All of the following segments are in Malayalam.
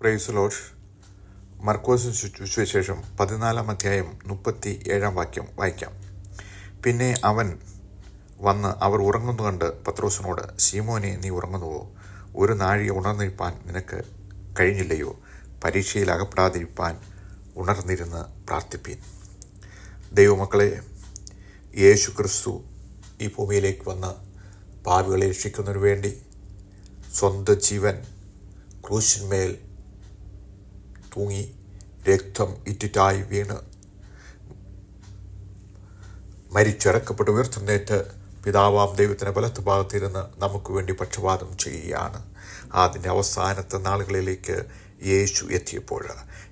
പ്രൈസ് ലോഡ് മർക്കോസ് സുവിശേഷം പതിനാലാം അധ്യായം മുപ്പത്തി ഏഴാം വാക്യം വായിക്കാം. പിന്നെ അവൻ വന്ന് അവർ ഉറങ്ങുന്നു കണ്ട് പത്രോസിനോട് ശീമോനെ നീ ഉറങ്ങുന്നുവോ? ഒരു നാഴിക ഉണർന്നിരിപ്പാൻ നിനക്ക് കഴിഞ്ഞില്ലയോ? പരീക്ഷയിൽ അകപ്പെടാതിരിപ്പാൻ ഉണർന്നിരുന്ന് പ്രാർത്ഥിപ്പീൻ. ദൈവമക്കളെ യേശു ക്രിസ്തു ഈ ഭൂമിയിലേക്ക് വന്ന് പാവികളെ രക്ഷിക്കുന്നതിനു വേണ്ടി സ്വന്തം ജീവൻ ക്രൂശിന്മേൽ തൂങ്ങി രക്തം ഇറ്റിറ്റായി വീണ്. മരിച്ചിറക്കപ്പെട്ട് ഉയർത്തുന്നേറ്റ് പിതാവാം ദൈവത്തിന്റെ വലത്ത് ഭാഗത്തിരുന്ന് നമുക്ക് വേണ്ടി പക്ഷപാതം ചെയ്യുകയാണ്. അതിന്റെ അവസാനത്തെ നാളുകളിലേക്ക് യേശു എത്തിയപ്പോൾ.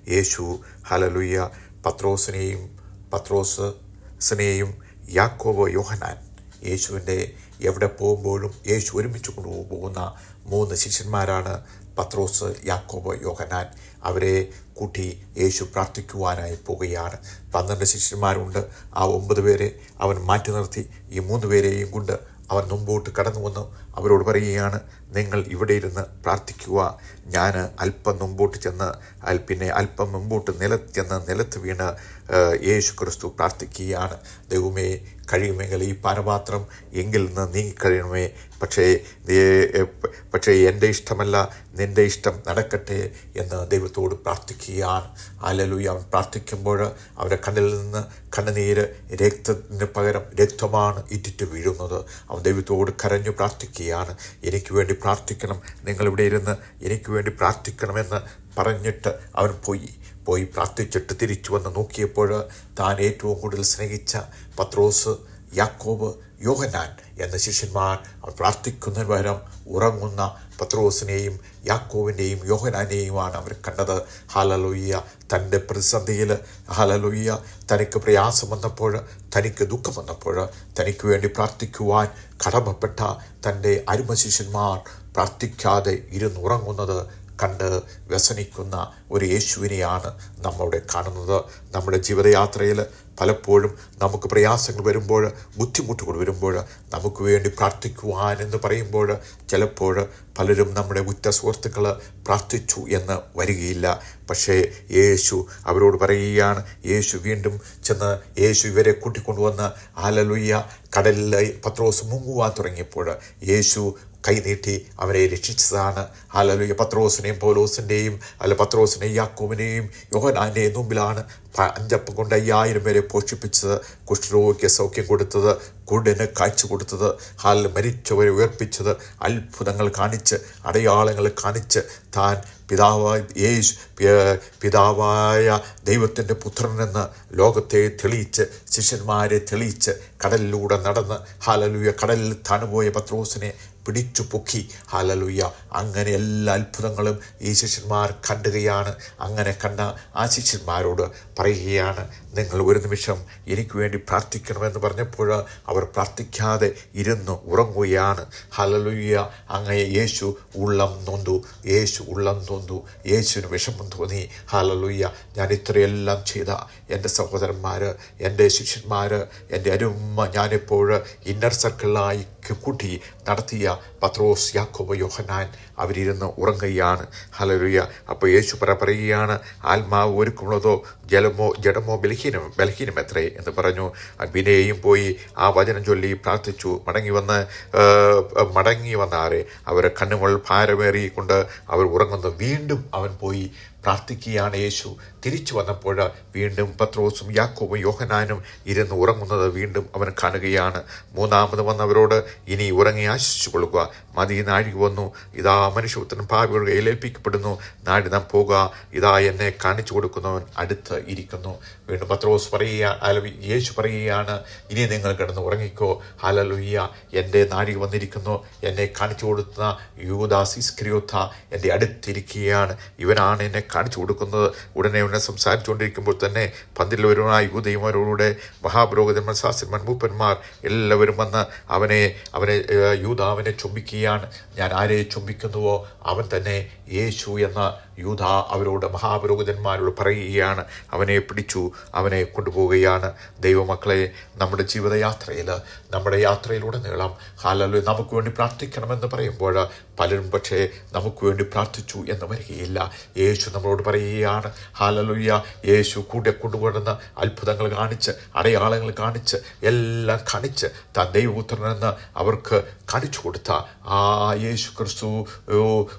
യേശു ഹലലുയ്യ പത്രോസിനെയും പത്രോസിനെയും യാക്കോബ് യോഹനാൻ യേശുവിന്റെ എവിടെ പോകുമ്പോഴും യേശു ഒരുമിച്ച് കൊണ്ടുപോകുന്ന മൂന്ന് ശിഷ്യന്മാരാണ് പത്രോസ് യാക്കോബ് യോഹനാൻ അവരെ കൂട്ടി യേശു പ്രാർത്ഥിക്കുവാനായി പോവുകയാണ് പന്ത്രണ്ട് ശിഷ്യന്മാരുണ്ട്. ആ ഒമ്പത് പേരെ അവൻ മാറ്റി നിർത്തി. ഈ മൂന്ന് പേരെയും കൊണ്ട് അവൻ മുമ്പോട്ട് കടന്നു വന്നു അവരോട് പറയുകയാണ് നിങ്ങൾ ഇവിടെ ഇരുന്ന് പ്രാർത്ഥിക്കുക. ഞാൻ അല്പം മുമ്പോട്ട് ചെന്ന് പിന്നെ അല്പം മുമ്പോട്ട് നിലത്ത് ചെന്ന് നിലത്ത് വീണ് യേശു ക്രിസ്തു പ്രാർത്ഥിക്കുകയാണ്. ദൈവമേ കഴിയുമെങ്കിൽ ഈ പാനപാത്രം എങ്കിൽ നിന്ന് നീങ്ങിക്കഴിയണമേ പക്ഷേ പക്ഷേ എന്റെ ഇഷ്ടമല്ല നിന്റെ ഇഷ്ടം നടക്കട്ടെ എന്ന് ദൈവത്തോട് പ്രാർത്ഥിക്കുകയാണ്. ആലലുയ അവൻ പ്രാർത്ഥിക്കുമ്പോൾ അവന്റെ കണ്ണിൽ നിന്ന് കണ്ണുനീര് രക്തത്തിന് പകരം രക്തമാണ് ഇറ്റിറ്റ് വീഴുന്നത്. അവൻ ദൈവത്തോട് കരഞ്ഞു പ്രാർത്ഥിക്കുകയാണ് എനിക്ക് വേണ്ടി പ്രാർത്ഥിക്കണം. നിങ്ങളിവിടെ ഇരുന്ന് എനിക്ക് വേണ്ടി പ്രാർത്ഥിക്കണമെന്ന് പറഞ്ഞിട്ട് അവൻ പോയി. പോയി പ്രാർത്ഥിച്ചിട്ട് തിരിച്ചു വന്ന് നോക്കിയപ്പോൾ താൻ ഏറ്റവും കൂടുതൽ സ്നേഹിച്ച പത്രോസ് യാക്കോബ് യോഹനാൻ എന്ന ശിഷ്യന്മാർ പ്രാർത്ഥിക്കുന്നതിന് പകരം ഉറങ്ങുന്ന പത്രോസിനെയും യാക്കോവിനെയും യോഹനാനെയുമാണ് അവർ കണ്ടത്. ഹാലലോയ്യ തന്റെ പ്രതിസന്ധിയിൽ ഹാലലോയ്യ തനിക്ക് പ്രയാസം വന്നപ്പോൾ തനിക്ക് ദുഃഖം വന്നപ്പോൾ തനിക്ക് വേണ്ടി പ്രാർത്ഥിക്കുവാൻ കടമപ്പെട്ട തന്റെ അരുമ ശിഷ്യന്മാർ പ്രാർത്ഥിക്കാതെ ഇരുന്നുറങ്ങുന്നത് കണ്ട് വ്യസനിക്കുന്ന ഒരു യേശുവിനെയാണ് നമ്മുടെ കാണുന്നത്. നമ്മുടെ ജീവിതയാത്രയിൽ പലപ്പോഴും നമുക്ക് പ്രയാസങ്ങൾ വരുമ്പോൾ ബുദ്ധിമുട്ടുകൾ വരുമ്പോൾ നമുക്ക് വേണ്ടി പ്രാർത്ഥിക്കുവാൻ എന്ന് പറയുമ്പോൾ ചിലപ്പോൾ പലരും നമ്മുടെ ഉറ്റ സുഹൃത്തുക്കൾ പ്രാർത്ഥിച്ചു എന്ന് വരികയില്ല. പക്ഷേ യേശു അവരോട് പറയുകയാണ് യേശു വീണ്ടും ചെന്ന് യേശു ഇവരെ കൂട്ടിക്കൊണ്ടുവന്ന് ആലലുയ്യ കടലിൽ പത്രോസ് മുങ്ങുവാൻ തുടങ്ങിയപ്പോൾ യേശു കൈനീട്ടി അവരെ രക്ഷിച്ചതാണ്. ആലലുയ്യ പത്രോസിനെയും പൗലോസിന്റെയും അല്ല പത്രോസിനെയും യാക്കോവിനെയും യോഹനാന്റെയും മുമ്പിലാണ് അഞ്ചപ്പം കൊണ്ട് അയ്യായിരം പേരെ പോഷിപ്പിച്ചത്. കുഷ്ഠരോഗിക്ക് സൗഖ്യം കൊടുത്തത് കുടിന് കാഴ്ച കൊടുത്തത് ഹാൽ മരിച്ചവരെ ഉയർപ്പിച്ചത് അത്ഭുതങ്ങൾ കാണിച്ച് അടയാളങ്ങൾ കാണിച്ച് താൻ പിതാവായ യേശു പിതാവായ ദൈവത്തിന്റെ പുത്രനെന്ന് ലോകത്തെ തെളിയിച്ച് ശിഷ്യന്മാരെ തെളിയിച്ച് കടലിലൂടെ നടന്ന് ഹാലലുയ കടലിൽ താണുപോയ പത്രോസിനെ പിടിച്ചു പൊക്കി ഹാലലുയ്യ അങ്ങനെ എല്ലാ അത്ഭുതങ്ങളും ഈ ശിഷ്യന്മാർ കണ്ടുകയാണ്. അങ്ങനെ കണ്ട ആ ശിഷ്യന്മാരോട് പറയുകയാണ് നിങ്ങൾ ഒരു നിമിഷം എനിക്ക് വേണ്ടി പ്രാർത്ഥിക്കണമെന്ന് പറഞ്ഞപ്പോൾ അവർ പ്രാർത്ഥിക്കാതെ ഇരുന്ന് ഉറങ്ങുകയാണ്. ഹലലുയ്യ അങ്ങനെ യേശു ഉള്ളം നൊന്തു. യേശു ഉള്ളം നൊന്തു. യേശുവിന് വിഷമം തോന്നി ഹലലുയ്യ ഞാൻ ഇത്രയെല്ലാം ചെയ്ത എന്റെ സഹോദരന്മാർ എന്റെ ശിഷ്യന്മാർ എന്റെ അരുമ ഞാനിപ്പോൾ ഇന്നർ സർക്കിളിലായി കൂട്ടി നടത്തിയ പത്രോസ് യാക്കോബ് യോഹനാൻ അവരിരുന്ന് ഉറങ്ങുകയാണ്. ഹലരുയ അപ്പോൾ യേശു പറ പറയുകയാണ് ആത്മാവ് ഒരുക്കുള്ളതോ ജലമോ ജഡമോ ബലഹീനം ബലഹീനമെത്രേ? എന്ന് പറഞ്ഞു. പിന്നെയും പോയി ആ വചനം ചൊല്ലി പ്രാർത്ഥിച്ചു. മടങ്ങി വന്ന് മടങ്ങി വന്നാറേ അവരെ കണ്ണുകൾ ഭാരമേറിക്കൊണ്ട് അവർ ഉറങ്ങുന്നു. വീണ്ടും അവൻ പോയി പ്രാർത്ഥിക്കുകയാണ് യേശു. തിരിച്ചു വന്നപ്പോൾ വീണ്ടും പത്രോസും യാക്കോബും യോഹനാനും ഇരുന്ന് ഉറങ്ങുന്നത് വീണ്ടും അവൻ കാണുകയാണ്. മൂന്നാമത് വന്നവരോട് ഇനി ഉറങ്ങി ആശിച്ചു കൊള്ളുക മതി നാഴിക വന്നു. ഇതാ മനുഷ്യപുത്രൻ ഭാവിയോട് ഏലേൽപ്പിക്കപ്പെടുന്നു നാടി നാം പോകുക ഇതാ എന്നെ കാണിച്ചു കൊടുക്കുന്നവൻ അടുത്ത് ഇരിക്കുന്നു. വീണ്ടും പത്രോസ് പറയുക അലവി യേശു പറയുകയാണ് ഇനി നിങ്ങൾ കിടന്ന് ഉറങ്ങിക്കോ. ഹലലുയ്യ എന്റെ നാഴിക വന്നിരിക്കുന്നു. എന്നെ കാണിച്ചു കൊടുത്ത യൂദാസിസ് ഇസ്ക്രിയോത്ത എന്റെ അടുത്തിരിക്കുകയാണ്. ഇവനാണ് എന്നെ കാണിച്ചു കൊടുക്കുന്നത്. ഉടനെ ഉടനെ സംസാരിച്ചുകൊണ്ടിരിക്കുമ്പോൾ തന്നെ പന്തിൽ യൂതയുമാരോടെ മഹാപുരോഹിതന്മാർ ശാസ്ത്രന്മാർ മൂപ്പന്മാർ എല്ലാവരും വന്ന് അവനെ അവനെ യൂത അവനെ ചുംബിക്കുകയാണ് ഞാൻ ആരെ ചുംബിക്കുന്നുവോ അവൻ തന്നെ യേശു എന്ന യൂത അവരോട് മഹാപുരോഹിതന്മാരോട് പറയുകയാണ് അവനെ പിടിച്ചു അവനെ കൊണ്ടുപോവുകയാണ്. ദൈവമക്കളെ നമ്മുടെ ജീവിതയാത്രയിൽ നമ്മുടെ യാത്രയിലൂടെ നീളം ഹാലല്ലോ നമുക്ക് വേണ്ടി പ്രാർത്ഥിക്കണമെന്ന് പറയുമ്പോൾ പലരും പക്ഷേ നമുക്ക് വേണ്ടി പ്രാർത്ഥിച്ചു എന്ന് വരികയില്ല. യേശു നമ്മളോട് പറയുകയാണ് ഹാലലുയ്യ യേശു കൂടെ കൊണ്ടുപോകുന്ന അത്ഭുതങ്ങൾ കാണിച്ച് അടയാളങ്ങൾ കാണിച്ച് എല്ലാം കാണിച്ച് താൻ ദൈവപുത്രനെന്ന് അവർക്ക് കാണിച്ചു കൊടുത്ത ആ യേശു ക്രിസ്തു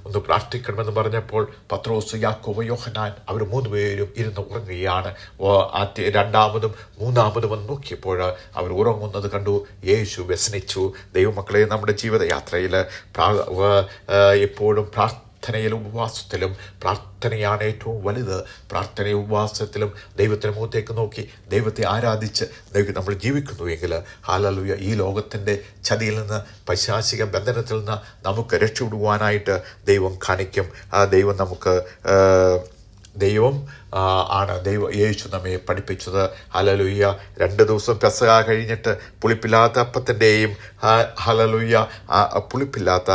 ഒന്ന് പ്രാർത്ഥിക്കണമെന്ന് പറഞ്ഞപ്പോൾ പത്രോസ് യാക്കോബ യോഹനാൻ അവർ മൂന്ന് പേരും ഇരുന്ന് ഉറങ്ങുകയാണ്. രണ്ടാമതും മൂന്നാമതും വന്ന് നോക്കിയപ്പോൾ അവർ ഉറങ്ങുന്നത് കണ്ടു. യേശു വ്യസനിച്ചു. ദൈവമക്കളെ നമ്മുടെ ജീവിതയാത്രയിൽ പ്രാ- പ്രാർത്ഥന എപ്പോഴും പ്രാർത്ഥനയിലും ഉപവാസത്തിലും പ്രാർത്ഥനയാണ് ഏറ്റവും വലുത്. പ്രാർത്ഥനയും ഉപവാസത്തിലും ദൈവത്തിന് മുഖത്തേക്ക് നോക്കി ദൈവത്തെ ആരാധിച്ച് ദൈവം നമ്മൾ ജീവിക്കുന്നു എങ്കിൽ ഹാലലുയ ഈ ലോകത്തിന്റെ ചതിയിൽ നിന്ന് പൈശാചിക ബന്ധനത്തിൽ നിന്ന് നമുക്ക് രക്ഷപ്പെടുവാനായിട്ട് ദൈവം കാണിക്കും. ആ ദൈവം നമുക്ക് ദൈവം ആണ് ദൈവ യേശു നമ്മെ പഠിപ്പിച്ചത്. ഹലലുയ്യ രണ്ട് ദിവസം പെസക കഴിഞ്ഞിട്ട് പുളിപ്പില്ലാത്ത അപ്പത്തിന്റെയും ഹലലുയ്യ പുളിപ്പില്ലാത്ത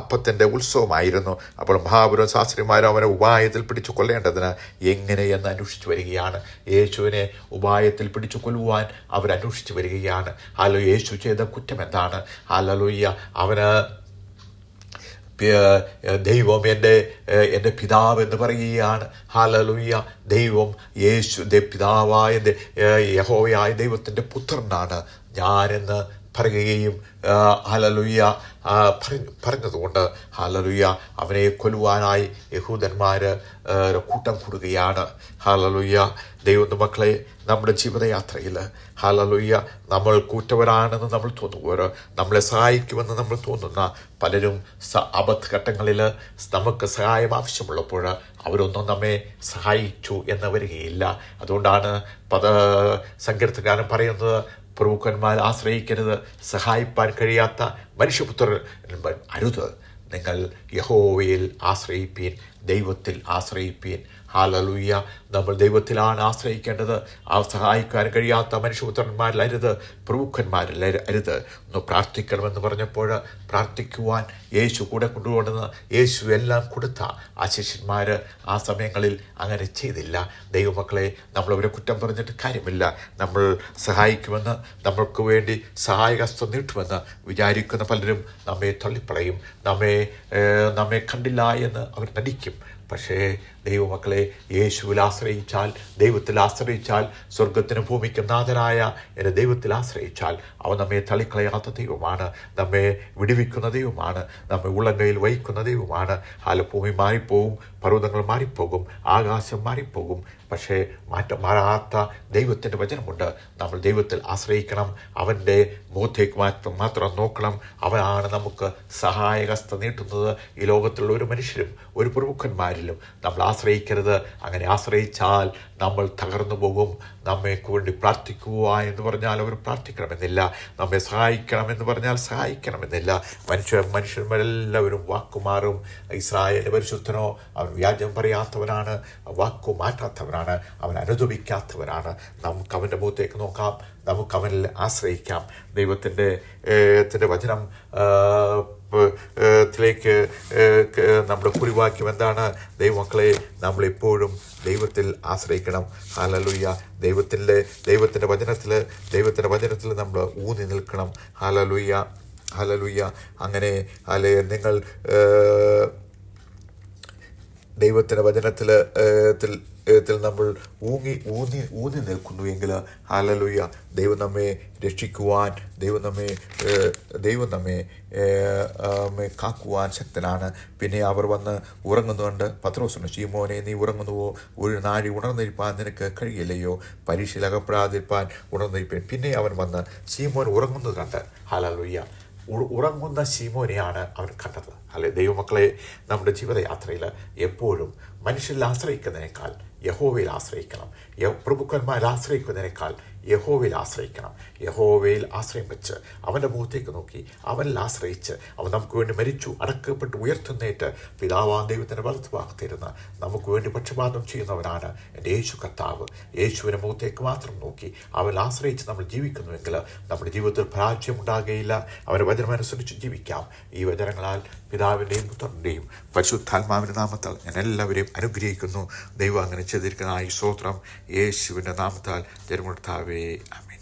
അപ്പത്തിന്റെ ഉത്സവമായിരുന്നു. അപ്പോൾ മഹാപുരം ശാസ്ത്രിമാരും അവനെ ഉപായത്തിൽ പിടിച്ചു കൊല്ലേണ്ടതിന് എങ്ങനെയെന്ന് അന്വേഷിച്ചു വരികയാണ്. യേശുവിനെ ഉപായത്തിൽ പിടിച്ചു കൊല്ലുവാൻ അവർ അന്വേഷിച്ചു വരികയാണ്. ഹലോ യേശു ചെയ്ത കുറ്റം എന്താണ്? ഹലലുയ്യ അവന് ദൈവം എന്റെ എന്റെ പിതാവ് എന്ന് പറയുകയാണ്. ഹാലലുയ്യ ദൈവം യേശു പിതാവായ യഹോവയായ ദൈവത്തിന്റെ പുത്രനാണ് ഞാനെന്ന് പറയുകയും ഹലലുയ്യ പറഞ്ഞു പറഞ്ഞതുകൊണ്ട് ഹലലുയ്യ അവനെ കൊല്ലുവാനായി യഹൂദന്മാർ കൂട്ടം കൂടുകയാണ്. ഹലലുയ്യ ദൈവത്തിന്റെ മക്കളെ നമ്മുടെ ജീവിതയാത്രയിൽ ഹലലുയ്യ നമ്മൾ കൂറ്റവരാണെന്ന് നമ്മൾ തോന്നുമ്പോൾ നമ്മളെ സഹായിക്കുമെന്ന് നമ്മൾ തോന്നുന്ന പലരും സ അബദ്ധഘട്ടങ്ങളിൽ നമുക്ക് സഹായം ആവശ്യമുള്ളപ്പോൾ അവരൊന്നും നമ്മെ സഹായിച്ചു എന്ന് വരികയില്ല. അതുകൊണ്ടാണ് പദ സങ്കീർത്തകാരൻ പറയുന്നത് പ്രമുഖന്മാർ ആശ്രയിക്കരുത് സഹായിപ്പാൻ കഴിയാത്ത മനുഷ്യപുത്രർ അരുത്. നിങ്ങൾ യഹോവയിൽ ആശ്രയിപ്പീൻ ദൈവത്തിൽ ആശ്രയിപ്പീൻ. ഹാലലൂയ്യ നമ്മൾ ദൈവത്തിലാണ് ആശ്രയിക്കേണ്ടത്. ആ സഹായിക്കാൻ കഴിയാത്ത അരു- അരുത് ഒന്ന് പ്രാർത്ഥിക്കണമെന്ന് പറഞ്ഞപ്പോൾ പ്രാർത്ഥിക്കുവാൻ യേശു കൂടെ കൊണ്ടുപോകുന്നത് യേശു എല്ലാം കൊടുത്ത ആ ശിഷ്യന്മാർ ആ സമയങ്ങളിൽ അങ്ങനെ ചെയ്തില്ല. ദൈവമക്കളെ നമ്മളവരെ കുറ്റം പറഞ്ഞിട്ട് കാര്യമില്ല. നമ്മൾ സഹായിക്കുമെന്ന് നമ്മൾക്ക് വേണ്ടി സഹായഹസ്തം നീട്ടുമെന്ന് വിചാരിക്കുന്ന പലരും നമ്മെ തള്ളിപ്പളയും നമ്മെ നമ്മെ കണ്ടില്ല എന്ന് അവർ നടിക്കും. പക്ഷേ ദൈവമക്കളെ യേശുവിൽ ആശ്രയിച്ചാൽ ദൈവത്തിൽ ആശ്രയിച്ചാൽ സ്വർഗത്തിനും ഭൂമിക്കും നാഥനായ എന്റെ ദൈവത്തിൽ ആശ്രയിച്ചാൽ അവൻ നമ്മെ തള്ളിക്കളയാത്ത ദൈവമാണ് നമ്മെ വിടുവിക്കുന്ന ദൈവമാണ് നമ്മെ ഉള്ളങ്കയിൽ വഹിക്കുന്ന ദൈവമാണ്. ആലഭൂമി മാറിപ്പോകും പർവതങ്ങൾ മാറിപ്പോകും ആകാശം മാറിപ്പോകും. പക്ഷേ മാറ്റം മാറാത്ത ദൈവത്തിന്റെ വചനമുണ്ട്. നമ്മൾ ദൈവത്തിൽ ആശ്രയിക്കണം അവന്റെ മുഖത്തേക്ക് മാത്രം മാത്രം നോക്കണം. അവനാണ് നമുക്ക് സഹായകസ്ഥ നീട്ടുന്നത്. ഈ ലോകത്തിലുള്ള ഒരു മനുഷ്യരും ഒരു പ്രമുഖന്മാരിലും നമ്മൾ ആശ്രയിക്കരുത്. അങ്ങനെ ആശ്രയിച്ചാൽ നമ്മൾ തകർന്നു പോകും. നമ്മെ വേണ്ടി പ്രാർത്ഥിക്കുക എന്ന് പറഞ്ഞാൽ അവർ പ്രാർത്ഥിക്കണമെന്നില്ല. നമ്മെ സഹായിക്കണമെന്ന് പറഞ്ഞാൽ സഹായിക്കണമെന്നില്ല. മനുഷ്യ മനുഷ്യന്മാരെല്ലാവരും വാക്കുമാറും. ഇസ്രായേൽ പരിശുദ്ധനോ അവൻ വ്യാജം പറയാത്തവനാണ്. വാക്കു മാറ്റാത്തവനാണ്. അവൻ അനുദപിക്കാത്തവനാണ്. നമുക്ക് അവന്റെ മുഖത്തേക്ക് നോക്കാം. നമുക്ക് അവനിൽ ആശ്രയിക്കാം. ദൈവത്തിന്റെ ത്തിന്റെ വചനം ത്തിലേക്ക് നമ്മുടെ കുറിവാക്യം എന്താണ്? ദൈവമക്കളെ നമ്മളെപ്പോഴും ദൈവത്തിൽ ആശ്രയിക്കണം. ഹാലലുയ്യ ദൈവത്തിന്റെ ദൈവത്തിന്റെ വചനത്തിൽ ദൈവത്തിന്റെ വചനത്തിൽ നമ്മൾ ഊന്നി നിൽക്കണം. ഹാലലുയ്യ ഹാലലുയ്യ അങ്ങനെ അല്ലെ നിങ്ങൾ ദൈവത്തിന്റെ വചനത്തിൽ ത്തിൽ നമ്മൾ ഊങ്ങി ഊന്നി ഊന്നി നിൽക്കുന്നു എങ്കിൽ ഹാലലുയ്യ ദൈവം നമ്മെ രക്ഷിക്കുവാൻ ദൈവം നമ്മെ ദൈവം നമ്മെ കാക്കുവാൻ ശക്തനാണ്. പിന്നെ അവർ വന്ന് ഉറങ്ങുന്നുണ്ട്. പത്രോസുണ്ട് ഷീമോനെ നീ ഉറങ്ങുന്നുവോ? ഒരു നാഴി ഉണർന്നിരിപ്പാൻ നിനക്ക് കഴിയില്ലയോ? പരീക്ഷയിൽ അകപ്പെടാതിരിപ്പാൻ ഉണർന്നിരിപ്പാൻ പിന്നെ അവൻ വന്ന് ഷീമോൻ ഉറങ്ങുന്നത് കണ്ട് ഹാലലുയ്യ ഉറങ്ങുന്ന ശീമോനെയാണ് അവൻ കണ്ടത്. അല്ലെ? ദൈവമക്കളെ നമ്മുടെ ജീവിതയാത്രയിൽ എപ്പോഴും മനുഷ്യരിൽ ആശ്രയിക്കുന്നതിനേക്കാൾ യഹോവയിൽ ആശ്രയിക്കണം. പ്രഭുക്കന്മാരിൽ ആശ്രയിക്കുന്നതിനേക്കാൾ യഹോവയിൽ ആശ്രയിക്കണം. യഹോവയിൽ ആശ്രയം വെച്ച് അവന്റെ മുഖത്തേക്ക് നോക്കി അവനിൽ ആശ്രയിച്ച് അവൻ നമുക്ക് വേണ്ടി മരിച്ചു അടക്കപ്പെട്ട് ഉയർത്തുന്നേറ്റ് പിതാവാൻ ദൈവത്തിന്റെ വലത്ത് ഭാഗത്തിരുന്ന് നമുക്ക് വേണ്ടി പക്ഷപാതം ചെയ്യുന്നവനാണ് എന്റെ യേശു കർത്താവ്. യേശുവിന്റെ മുഖത്തേക്ക് മാത്രം നോക്കി അവൻ ആശ്രയിച്ച് നമ്മൾ ജീവിക്കുന്നുവെങ്കിൽ നമ്മുടെ ജീവിതത്തിൽ പരാജയം ഉണ്ടാകുകയില്ല. അവന്റെ വചനമനുസരിച്ച് ജീവിക്കാം. ഈ വചനങ്ങളാൽ പിതാവിന്റെയും പുത്രന്റെയും പരിശുദ്ധാത്മാവിന്റെ നാമത്താൽ ഞാൻ എല്ലാവരെയും അനുഗ്രഹിക്കുന്നു. ദൈവം അങ്ങനെ ചെയ്തിരിക്കുന്ന ഈ സ്തോത്രം യേശുവിന്റെ നാമത്താൽ ജന്മത്താവേ അമേ